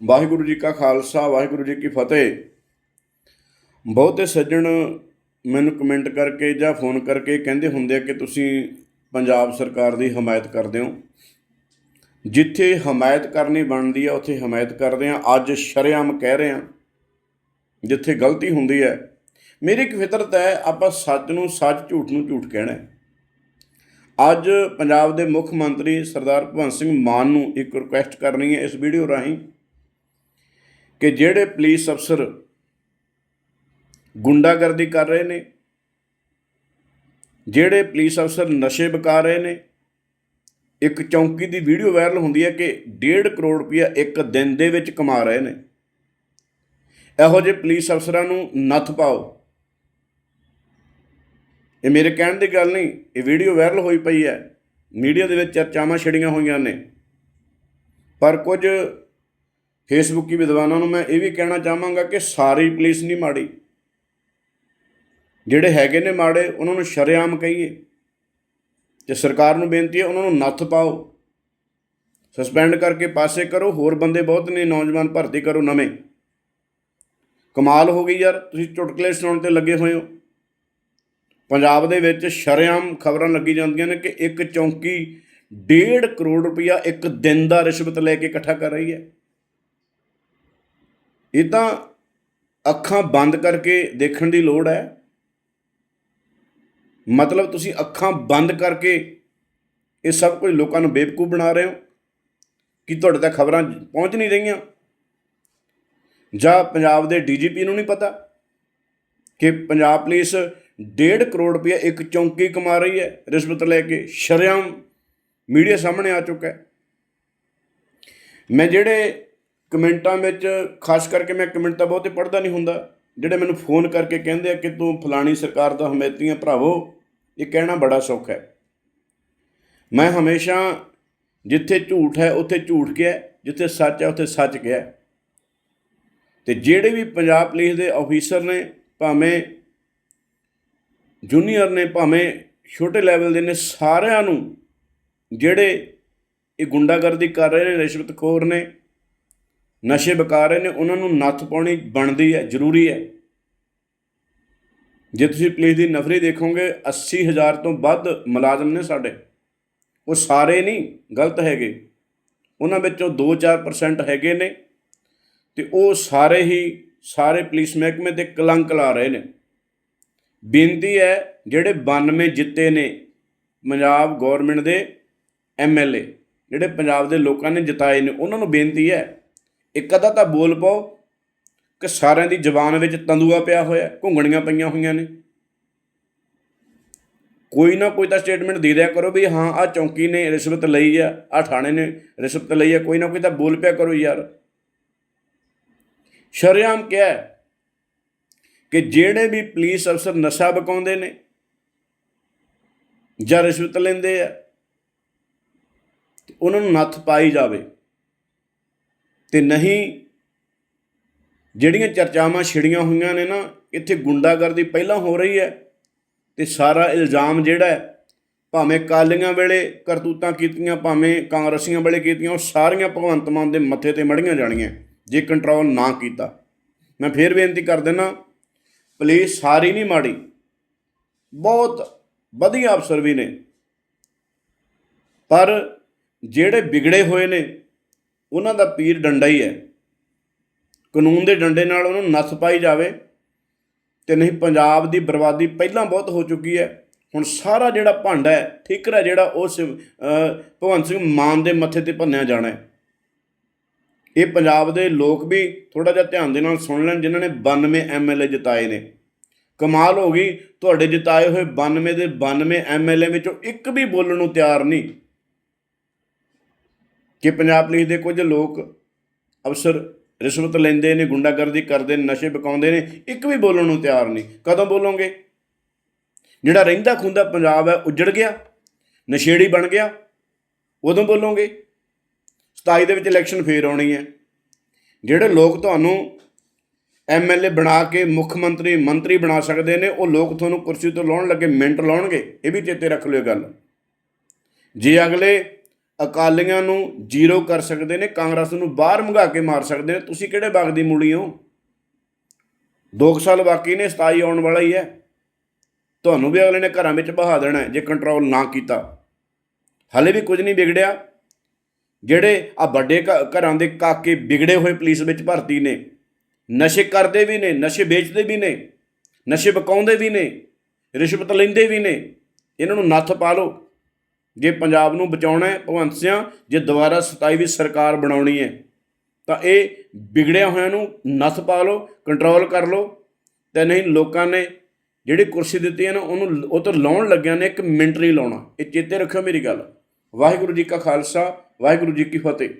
ਵਾਹਿਗੁਰੂ ਜੀ ਕਾ ਖਾਲਸਾ, ਵਾਹਿਗੁਰੂ ਜੀ ਕੀ ਫਤਿਹ। ਬਹੁਤੇ ਸੱਜਣ ਮੈਨੂੰ ਕਮੈਂਟ ਕਰਕੇ ਜਾਂ ਫੋਨ ਕਰਕੇ ਕਹਿੰਦੇ ਹੁੰਦੇ ਆ ਕਿ ਤੁਸੀਂ ਪੰਜਾਬ ਸਰਕਾਰ ਦੀ ਹਮਾਇਤ ਕਰਦੇ ਹੋ। ਜਿੱਥੇ ਹਮਾਇਤ ਕਰਨੀ ਬਣਦੀ ਆ, ਉੱਥੇ ਹਮਾਇਤ ਕਰਦੇ ਆ। ਅੱਜ ਸ਼ਰੇਆਮ ਕਹਿ ਰਹੇ ਆ, ਜਿੱਥੇ ਗਲਤੀ ਹੁੰਦੀ ਹੈ ਮੇਰੀ ਇੱਕ ਫਿਤਰਤ ਹੈ, ਆਪਾਂ ਸੱਚ ਨੂੰ ਸੱਚ, ਝੂਠ ਨੂੰ ਝੂਠ ਕਹਿਣਾ ਅੱਜ ਪੰਜਾਬ ਦੇ ਮੁੱਖ ਮੰਤਰੀ ਸਰਦਾਰ ਭਗਵੰਤ ਸਿੰਘ ਮਾਨ ਨੂੰ ਇੱਕ ਰਿਕੁਐਸਟ ਕਰਨੀ ਹੈ ਇਸ ਵੀਡੀਓ ਰਾਹੀਂ। ਕਿ ਜਿਹੜੇ ਪੁਲਿਸ ਅਫਸਰ ਗੁੰਡਾਗਰਦੀ ਕਰ ਰਹੇ ਨੇ, ਜਿਹੜੇ ਪੁਲਿਸ ਅਫਸਰ ਨਸ਼ੇ ਵਿਕਾ ਰਹੇ ਨੇ, ਇੱਕ ਚੌਂਕੀ ਦੀ ਵੀਡੀਓ ਵਾਇਰਲ ਹੁੰਦੀ ਹੈ ਕਿ 1.5 ਕਰੋੜ ਰੁਪਇਆ ਇੱਕ ਦਿਨ ਦੇ ਵਿੱਚ ਕਮਾ ਰਹੇ ਨੇ। ਇਹੋ ਜਿਹੇ ਪੁਲਿਸ ਅਫਸਰਾਂ ਨੂੰ ਨੱਥ ਪਾਓ। ਇਹ ਮੇਰੇ ਕਹਿਣ ਦੀ ਗੱਲ ਨਹੀਂ, ਇਹ ਵੀਡੀਓ ਵਾਇਰਲ ਹੋਈ ਪਈ ਹੈ। ਮੀਡੀਆ ਦੇ ਵਿੱਚ ਚਰਚਾਵਾਂ ਛਿੜੀਆਂ ਹੋਈਆਂ ਨੇ। ਪਰ ਕੁਝ ਫੇਸਬੁੱਕੀ ਵਿਦਵਾਨਾਂ ਨੂੰ ਮੈਂ ਇਹ ਵੀ ਕਹਿਣਾ ਚਾਹਾਂਗਾ ਕਿ ਸਾਰੀ ਪੁਲਿਸ ਨਹੀਂ ਮਾੜੀ। ਜਿਹੜੇ ਹੈਗੇ ਨੇ ਮਾੜੇ, ਉਹਨਾਂ ਨੂੰ ਸ਼ਰੇਆਮ ਕਹੀਏ। ਤੇ ਸਰਕਾਰ ਨੂੰ ਬੇਨਤੀ ਹੈ, ਉਹਨਾਂ ਨੂੰ ਨੱਥ ਪਾਓ। ਸਸਪੈਂਡ ਕਰਕੇ ਪਾਸੇ ਕਰੋ, ਹੋਰ ਬੰਦੇ ਬਹੁਤ ਨੇ, ਨੌਜਵਾਨ ਭਰਤੀ ਕਰੋ ਨਵੇਂ। ਕਮਾਲ ਹੋ ਗਈ ਯਾਰ, ਤੁਸੀਂ ਚੁਟਕਲੇ ਸੁਣਾਉਣ ਤੇ ਲੱਗੇ ਹੋਏ ਹੋ। ਪੰਜਾਬ ਦੇ ਵਿੱਚ ਸ਼ਰੇਆਮ ਖਬਰਾਂ ਲੱਗੀ ਜਾਂਦੀਆਂ ਨੇ ਕਿ ਇੱਕ ਚੌਂਕੀ 1.5 ਕਰੋੜ ਰੁਪਇਆ ਇੱਕ ਦਿਨ ਦਾ ਰਿਸ਼ਵਤ ਲੈ ਕੇ ਇਕੱਠਾ ਕਰ ਰਹੀ ਹੈ। ਇਹ ਤਾਂ ਅੱਖਾਂ ਬੰਦ ਕਰਕੇ ਦੇਖਣ ਦੀ ਲੋੜ ਹੈ? ਮਤਲਬ ਤੁਸੀਂ ਅੱਖਾਂ ਬੰਦ ਕਰਕੇ ਇਹ ਸਭ ਕੁਝ ਲੋਕਾਂ ਨੂੰ ਬੇਵਕੂਫ ਬਣਾ ਰਹੇ ਹੋ? ਕਿ ਤੁਹਾਡੇ ਤੱਕ ਖਬਰਾਂ ਪਹੁੰਚ ਨਹੀਂ ਰਹੀਆਂ? ਜਾਂ ਪੰਜਾਬ ਦੇ ਡੀਜੀਪੀ ਨੂੰ ਨਹੀਂ ਪਤਾ ਕਿ ਪੰਜਾਬ ਪੁਲਿਸ 1.5 ਕਰੋੜ ਰੁਪਏ ਇੱਕ ਚੌਂਕੀ ਕਮਾ ਰਹੀ ਹੈ, ਰਿਸ਼ਵਤ ਲੈ ਕੇ ਸ਼ਰੇਆਮ ਮੀਡੀਆ ਸਾਹਮਣੇ ਆ ਚੁੱਕਾ ਹੈ। ਮੈਂ ਜਿਹੜੇ ਕਮੈਂਟਾਂ ਵਿੱਚ, ਖਾਸ ਕਰਕੇ ਮੈਂ ਕਮੈਂਟ ਤਾਂ ਬਹੁਤੇ ਪੜ੍ਹਦਾ ਨਹੀਂ ਹੁੰਦਾ, ਜਿਹੜੇ ਮੈਨੂੰ ਫੋਨ ਕਰਕੇ ਕਹਿੰਦੇ ਆ ਕਿ ਤੂੰ ਫਲਾਣੀ ਸਰਕਾਰ ਦਾ ਹਮਾਇਤੀ ਹੈ ਭਰਾਵੋ, ਇਹ ਕਹਿਣਾ ਬੜਾ ਸੌਖਾ ਹੈ। ਮੈਂ ਹਮੇਸ਼ਾ ਜਿੱਥੇ ਝੂਠ ਹੈ, ਉੱਥੇ ਝੂਠ ਕਿਹਾ ਜਿੱਥੇ ਸੱਚ ਹੈ, ਉੱਥੇ ਸੱਚ ਕਿਹਾ ਤੇ ਜਿਹੜੇ ਵੀ ਪੰਜਾਬ ਪੁਲਿਸ ਦੇ ਆਫੀਸਰ ਨੇ, ਭਾਵੇਂ ਜੂਨੀਅਰ ਨੇ, ਭਾਵੇਂ ਛੋਟੇ ਲੈਵਲ ਦੇ ਨੇ, ਸਾਰਿਆਂ ਨੂੰ ਜਿਹੜੇ ਇਹ ਗੁੰਡਾਗਰਦੀ ਕਰ ਰਹੇ ਨੇ, ਰਿਸ਼ਵਤਖੋਰ ਨੇ ਨਸ਼ੇ ਵਿਕਾ ਰਹੇ ਨੇ, ਉਹਨਾਂ ਨੂੰ ਨੱਥ ਪਾਉਣੀ ਬਣਦੀ ਹੈ, ਜ਼ਰੂਰੀ ਹੈ। ਜੇ ਤੁਸੀਂ ਪੁਲਿਸ ਦੀ ਨਫਰੀ ਦੇਖੋਗੇ 80000 ਤੋਂ ਵੱਧ ਮੁਲਾਜ਼ਮ ਨੇ ਸਾਡੇ। ਉਹ ਸਾਰੇ ਨਹੀਂ, ਗਲਤ ਹੈਗੇ। ਉਹਨਾਂ ਵਿੱਚੋਂ 2-4% ਹੈਗੇ ਨੇ ਤੇ ਉਹ ਸਾਰੇ ਹੀ ਸਾਰੇ ਪੁਲਿਸ ਮਹਿਕਮੇ ਤੇ ਕਲੰਕ ਲਾ ਰਹੇ ਨੇ। ਬੇਨਤੀ ਹੈ, ਜਿਹੜੇ 92 ਜਿੱਤੇ ਨੇ ਪੰਜਾਬ ਗਵਰਨਮੈਂਟ ਦੇ ਐਮਐਲਏ ਜਿਹੜੇ ਪੰਜਾਬ ਦੇ ਲੋਕਾਂ ਨੇ ਜਿਤਾਏ ਨੇ, ਉਹਨਾਂ ਨੂੰ ਬੇਨਤੀ ਹੈ ਇੱਕ ਅੱਧਾ ਤਾਂ ਬੋਲ ਪਾਓ ਕਿ ਸਾਰਿਆਂ ਦੀ ਜ਼ਬਾਨ ਵਿੱਚ ਤੰਦੂਆ ਪਿਆ ਹੋਇਆ, ਘੁੰਗਣੀਆਂ ਪਈਆਂ ਹੋਈਆਂ ਨੇ। ਕੋਈ ਨਾ ਕੋਈ ਤਾਂ ਸਟੇਟਮੈਂਟ ਦੇ ਦਿਆ ਕਰੋ ਵੀ ਹਾਂ ਆ ਚੌਂਕੀ ਨੇ ਰਿਸ਼ਵਤ ਲਈ ਆ ਆ ਥਾਣੇ ਨੇ ਰਿਸ਼ਵਤ ਲਈ ਆ, ਕੋਈ ਨਾ ਕੋਈ ਤਾਂ ਬੋਲ ਪਿਆ ਕਰੋ ਯਾਰ। ਸ਼ਰੇਆਮ ਕਿਹਾ ਕਿ ਜਿਹੜੇ ਵੀ ਪੁਲਿਸ ਅਫਸਰ ਨਸ਼ਾ ਬਕਾਉਂਦੇ ਨੇ ਜਾਂ ਰਿਸ਼ਵਤ ਲੈਂਦੇ ਆ ਉਹਨਾਂ ਨੂੰ ਨੱਥ ਪਾਈ ਜਾਵੇ। ਤੇ ਨਹੀਂ ਜਿਹੜੀਆਂ ਚਰਚਾਵਾਂ ਛਿੜੀਆਂ ਹੋਈਆਂ ਨੇ ਨਾ, ਇੱਥੇ ਗੁੰਡਾਗਰਦੀ ਪਹਿਲਾਂ ਹੋ ਰਹੀ ਹੈ ਤੇ ਸਾਰਾ ਇਲਜ਼ਾਮ ਜਿਹੜਾ ਭਾਵੇਂ ਕਾਲੀਆਂ ਵੇਲੇ ਕਰਤੂਤਾਂ ਕੀਤੀਆਂ, ਭਾਵੇਂ ਕਾਂਗਰਸੀਆਂ ਵੇਲੇ ਕੀਤੀਆਂ, ਉਹ ਸਾਰੀਆਂ ਭਗਵੰਤ ਮਾਨ ਦੇ ਮੱਥੇ ਤੇ ਮੜੀਆਂ ਜਾਣੀਆਂ, ਜੇ ਕੰਟਰੋਲ ਨਾ ਕੀਤਾ। ਮੈਂ ਫੇਰ ਬੇਨਤੀ ਕਰ ਦਿੰਦਾ, ਪੁਲਿਸ ਸਾਰੀ ਨਹੀਂ ਮਾੜੀ, ਬਹੁਤ ਵਧੀਆ ਅਫਸਰ ਵੀ ਨੇ। ਪਰ ਜਿਹੜੇ ਵਿਗੜੇ ਹੋਏ ਨੇ ਉਹਨਾਂ ਦਾ ਪੀਰ ਡੰਡਾ ਹੀ ਹੈ। ਕਾਨੂੰਨ ਦੇ ਡੰਡੇ ਨਾਲ ਉਹਨੂੰ ਨੱਥ ਪਾਈ ਜਾਵੇ ਤੇ ਨਹੀਂ ਪੰਜਾਬ ਦੀ ਬਰਬਾਦੀ ਪਹਿਲਾਂ ਬਹੁਤ ਹੋ ਚੁੱਕੀ ਹੈ। ਹੁਣ ਸਾਰਾ ਜਿਹੜਾ ਭਾਂਡਾ ਹੈ, ਠਿਕਰਾ ਜਿਹੜਾ ਉਹ ਸਿਵ- ਭਗਵੰਤ ਸਿੰਘ ਮਾਨ ਦੇ ਮੱਥੇ ਤੇ ਭੰਨਿਆ ਜਾਣਾ ਹੈ। ਇਹ ਪੰਜਾਬ ਦੇ ਲੋਕ ਵੀ ਥੋੜਾ ਜਿਹਾ ਧਿਆਨ ਦੇ ਨਾਲ ਸੁਣ ਲੈਣ, ਜਿਨ੍ਹਾਂ ਨੇ 92 ਐਮਐਲਏ ਜਿਤਾਏ ਨੇ। ਕਮਾਲ ਹੋ ਗਈ, ਤੁਹਾਡੇ ਜਿਤਾਏ ਹੋਏ 92 ਦੇ 92 ਐਮਐਲਏ ਵਿੱਚੋਂ ਇੱਕ ਵੀ ਬੋਲਣ ਨੂੰ ਤਿਆਰ ਨਹੀਂ। ਕਿ ਪੰਜਾਬ ਪੁਲਿਸ ਦੇ ਕੁਝ ਲੋਕ ਅਫਸਰ ਰਿਸ਼ਵਤ ਲੈਂਦੇ ਨੇ, ਗੁੰਡਾਗਰਦੀ ਕਰਦੇ ਨੇ, ਨਸ਼ੇ ਵਿਕਾਉਂਦੇ ਨੇ, ਇੱਕ ਵੀ ਬੋਲਣ ਨੂੰ ਤਿਆਰ ਨਹੀਂ। ਕਦੋਂ ਬੋਲੋਗੇ? ਜਿਹੜਾ ਰਹਿੰਦਾ ਖੁੰਦਾ ਪੰਜਾਬ ਹੈ, ਉੱਜੜ ਗਿਆ, ਨਸ਼ੇੜੀ ਬਣ ਗਿਆ, ਉਦੋਂ ਬੋਲੋਗੇ? 27 ਦੇ ਵਿੱਚ ਇਲੈਕਸ਼ਨ ਫੇਰ ਆਉਣੀ ਹੈ। ਜਿਹੜੇ ਲੋਕ ਤੁਹਾਨੂੰ ਐਮਐਲਏ ਬਣਾ ਕੇ ਮੁੱਖ ਮੰਤਰੀ ਮੰਤਰੀ ਬਣਾ ਸਕਦੇ ਨੇ, ਉਹ ਲੋਕ ਤੁਹਾਨੂੰ ਕੁਰਸੀ ਤੋਂ ਲਾਉਣ ਲੱਗੇ, ਮਿੰਟ ਲਾਉਣਗੇ, ਇਹ ਵੀ ਚੇਤੇ ਰੱਖ ਲਿਓ ਗੱਲ। ਜੇ ਅਗਲੇ ਅਕਾਲੀਆਂ ਨੂੰ ਜ਼ੀਰੋ ਕਰ ਸਕਦੇ ਨੇ, ਕਾਂਗਰਸ ਨੂੰ ਬਾਹਰ ਮੰਗਾ ਕੇ ਮਾਰ ਸਕਦੇ ਨੇ। ਤੁਸੀਂ ਕਿਹੜੇ ਬਾਗ ਦੀ ਮੂਲੀ ਹੋ? 2 ਸਾਲ ਬਾਕੀ ਨੇ 27 ਆਉਣ ਵਾਲਾ ਹੀ ਹੈ। ਤੁਹਾਨੂੰ ਵੀ ਅਗਲੇ ਨੇ ਘਰਾਂ ਵਿੱਚ ਬਹਾ ਦੇਣਾ ਜੇ ਕੰਟਰੋਲ ਨਾ ਕੀਤਾ। ਹਲੇ ਵੀ ਕੁਝ ਨਹੀਂ ਵਿਗੜਿਆ। ਜਿਹੜੇ ਆ ਵੱਡੇ ਘ- ਘਰਾਂ ਦੇ ਕਾਕੇ ਵਿਗੜੇ ਹੋਏ ਪੁਲਿਸ ਵਿੱਚ ਭਰਤੀ ਨੇ। ਨਸ਼ੇ ਕਰਦੇ ਵੀ ਨੇ, ਨਸ਼ੇ ਵੇਚਦੇ ਵੀ ਨੇ, ਨਸ਼ੇ ਬਕਾਉਂਦੇ ਵੀ ਨੇ, ਰਿਸ਼ਵਤ ਲੈਂਦੇ ਵੀ ਨੇ। ਇਹਨਾਂ ਨੂੰ ਨੱਥ ਪਾ ਲਓ। ਜੇ ਪੰਜਾਬ ਨੂੰ ਬਚਾਉਣਾ ਹੈ ਭਗਵੰਤ ਸਿਆਂ, ਜੇ ਦੁਬਾਰਾ 27ਵੀਂ ਸਰਕਾਰ ਬਣਾਉਣੀ ਹੈ, ਤਾਂ ਇਹ ਵਿਗੜਿਆ ਹੋਇਆਂ ਨੂੰ ਨੱਥ ਪਾ ਲਓ ਕੰਟਰੋਲ ਕਰ ਲਓ, ਤੇ ਨਹੀਂ ਲੋਕਾਂ ਨੇ ਜਿਹੜੀ ਕੁਰਸੀ ਦਿੱਤੀ ਹੈ ਨਾ, ਉਹਨੂੰ ਉਹ ਤੋਂ ਲਾਉਣ ਲੱਗਿਆ ਨੇ, ਇੱਕ ਮਿੰਟ ਨਹੀਂ ਲਾਉਣਾ। ਇਹ ਚੇਤੇ ਰੱਖਿਓ ਮੇਰੀ ਗੱਲ। ਵਾਹਿਗੁਰੂ ਜੀ ਕਾ ਖਾਲਸਾ, ਵਾਹਿਗੁਰੂ ਜੀ ਕੀ ਫਤਿਹ।